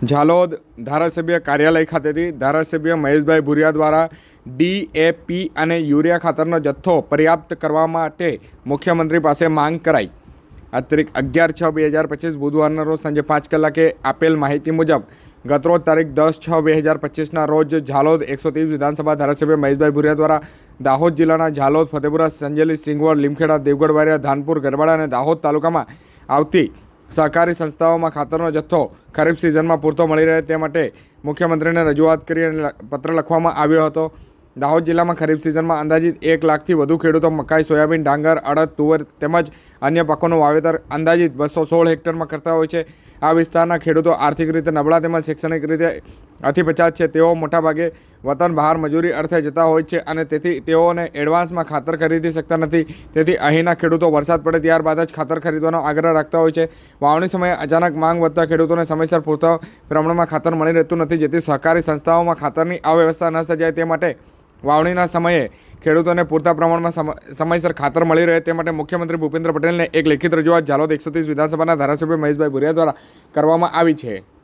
ઝાલોદ ધારાસભ્ય કાર્યાલય ખાતેથી ધારાસભ્ય મહેશભાઈ ભુરિયા દ્વારા ડીએપી અને યુરિયા ખાતરનો જથ્થો પર્યાપ્ત કરવા માટે મુખ્યમંત્રી પાસે માંગ કરાઈ. આ અગિયાર છ બે હજાર પચીસ બુધવારના રોજ સાંજે પાંચ કલાકે આપેલ માહિતી મુજબ ગતરોજ તારીખ દસ છ બે હજાર પચીસના રોજ ઝાલોદ એકસો ત્રીસ વિધાનસભા ધારાસભ્ય મહેશભાઈ ભુરિયા દ્વારા દાહોદ જિલ્લાના ઝાલોદ, ફતેપુરા, સંજેલી, સિંગવડ, લીમખેડા, દેવગઢ, વારિયા, ધાનપુર, ગરબાડા અને દાહોદ તાલુકામાં આવતી સહકારી સંસ્થાઓમાં ખાતરનો જથ્થો ખરીફ સિઝનમાં પૂરતો મળી રહે તે માટે મુખ્યમંત્રીને રજૂઆત કરી અને પત્ર લખવામાં આવ્યો હતો. દાહોદ જિલ્લામાં ખરીફ સિઝનમાં અંદાજિત એક લાખથી વધુ ખેડૂતો મકાઈ, સોયાબીન, ડાંગર, અડદ, તુવર તેમજ અન્ય પાકોનું વાવેતર અંદાજિત બસો સોળ હેક્ટરમાં કરતા હોય છે. આ વિસ્તારના ખેડૂતો આર્થિક રીતે નબળા તેમજ શૈક્ષણિક રીતે અતિ પછાત છે. તેઓ મોટાભાગે વતન, બહાર, મજૂરી અર્થે જતા હોય છે અને તેથી તેઓને એડવાન્સમાં ખાતર ખરીદી શકતા નથી. તેથી અહીંના ખેડૂતો વરસાદ પડે ત્યારબાદ જ ખાતર ખરીદવાનો આગ્રહ રાખતા હોય છે. વાવણી સમયે અચાનક માંગ વધતા ખેડૂતોને સમયસર પૂરતા પ્રમાણમાં ખાતર મળી રહેતું નથી, જેથી સહકારી સંસ્થાઓમાં ખાતરની અવ્યવસ્થા ન સર્જાય તે માટે વાવણીના સમયે ખેડૂતોને પૂરતા પ્રમાણમાં સમ- સમયસર ખાતર મળી રહે તે માટે મુખ્યમંત્રી ભૂપેન્દ્ર પટેલને એક લેખિત રજૂઆત ઝાલોદ એકસો વિધાનસભાના ધારાસભ્ય મહેશભાઈ ભુરિયા દ્વારા કરવામાં આવી છે.